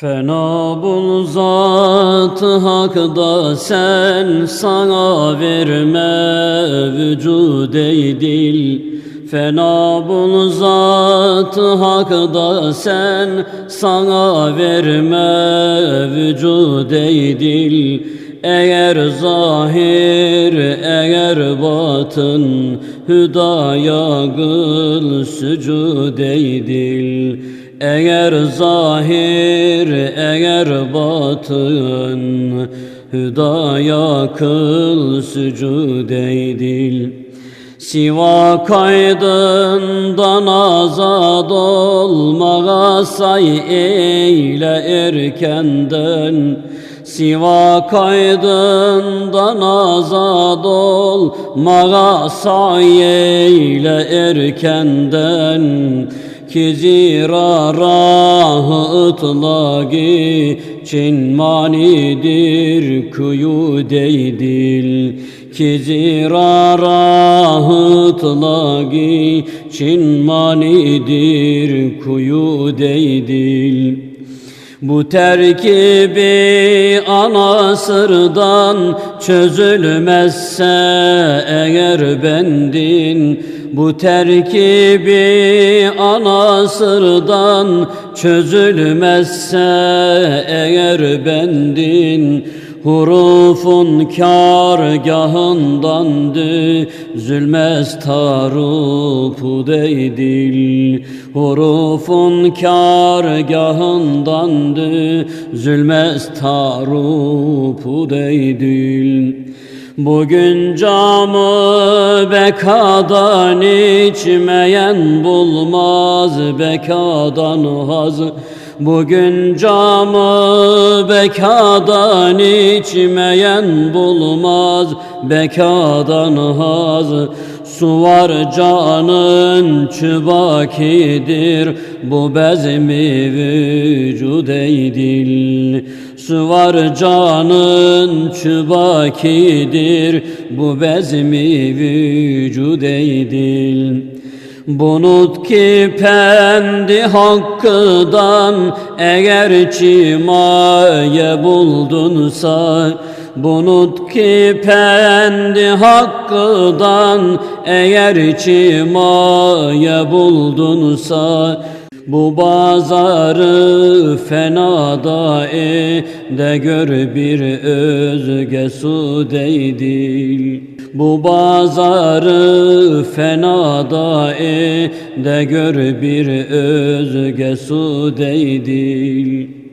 Fena bul zatı hakda sen sana verme vücud ey dil. Fena bul zatı hakda sen sana verme vücud ey dil Eğer zahir eğer batın hüdaya kıl sücud ey dil eğer zahir eğer batın Hüdaya kıl sücud ey dil Siva kaydından azad olmağa say eyle erkenden Siva kaydından azad olmağa say eyle erkenden. Ki zira rah ıtlak için manidir kuyu değdil Ki zira rah ıtlak için manidir kuyu değdil bu terkibi anasırdan çözülmezse eğer bendin. Bu terkibi anasırdan çözülmezse eğer bendin Hurufun kârgahından düzülmez tarupu değdil. Hurufun kârgahından düzülmez tarupu değdil. Bugün camı bekadan içmeyen bulmaz bekadan haz Bugün camı bekadan içmeyen bulmaz bekadan haz. Su var canın çubakidir bu bezmi vücud ey dil. Su var canın çubakidir bu bezmi vücud ey dil Bunut ki pendi hakkıdan eğer çimaye buldunsa Bunut ki pendi hakkıdan eğer çimaye buldunsa bu bazarı fenada de gör bir özge su değdil Bu bazarı fenada de gör bir özge su değdil